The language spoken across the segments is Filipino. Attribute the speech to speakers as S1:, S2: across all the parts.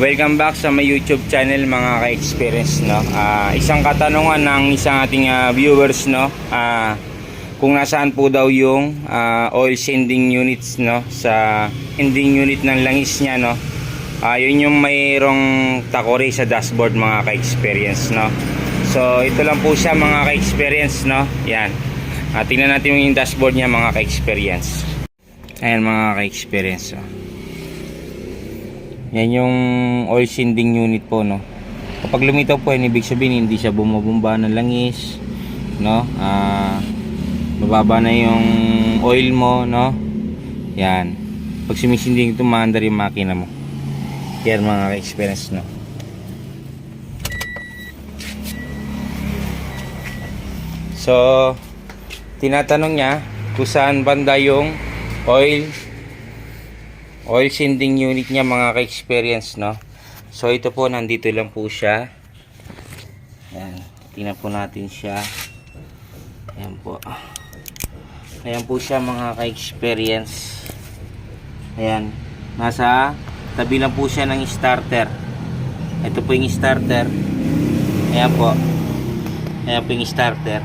S1: Welcome back sa my YouTube channel mga ka-experience no. Ah, isang katanungan ng isang ating ah, viewers no. Ah, kung nasaan po daw yung ah, oil sending units no sa sending unit ng langis niya no. Ah, yun yung mayroong takore sa dashboard mga ka-experience no. So ito lang po siya mga ka-experience no. Yan. Ah, tingnan natin yung dashboard niya mga ka-experience. Ayan mga ka-experience. Oh. Yan yung oil sending unit po, no. Kapag lumitaw po yan, ibig sabihin hindi siya bumabumba ng langis, no. Ah, mababa na yung oil mo, no. Yan. Pag sumisinding ito, maandar yung makina mo. Yan mga ka-experience, no. So, tinatanong niya kung saan banda yung oil oil sending unit niya mga ka-experience no? So ito po nandito lang po siya. Ayan tingnan po natin siya. Ayan po. Ayan po siya mga ka-experience. Ayan nasa tabi lang po siya ng starter. Ito po yung starter. Ayan po. Ayan po yung starter.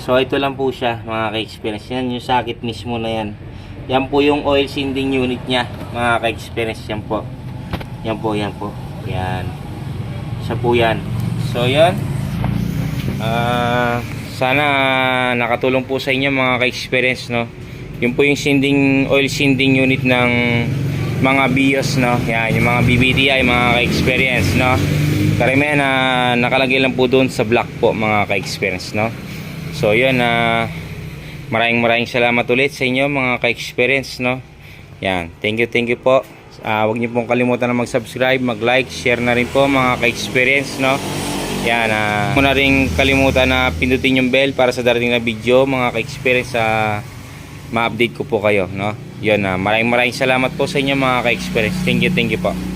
S1: So ito lang po siya mga ka-experience. Yan yung sakit mismo na yan. Yan po yung oil sending unit niya mga ka-experience. Yan po. Yan po, yan po. Yan. Isa po yan. So yan. Ah, sana nakatulong po sa inyo mga ka-experience no. Yun po yung sending oil sending unit ng mga BIOS no. Yan, yung mga BBTI mga ka-experience no. Karamihan na nakalagay lang po doon sa black po mga ka-experience no. So yun na maraming maraming salamat ulit sa inyo mga ka-experience no. Yan, thank you, thank you po. Ah, huwag niyo pong kalimutan na mag-subscribe, mag-like, share na rin po mga ka-experience no. Yan, ah, huwag mo na rin kalimutan na pindutin yung bell para sa darating na video mga ka-experience sa ma-update ko po kayo no. Yun, ah, maraming maraming salamat po sa inyo mga ka-experience. Thank you, thank you po.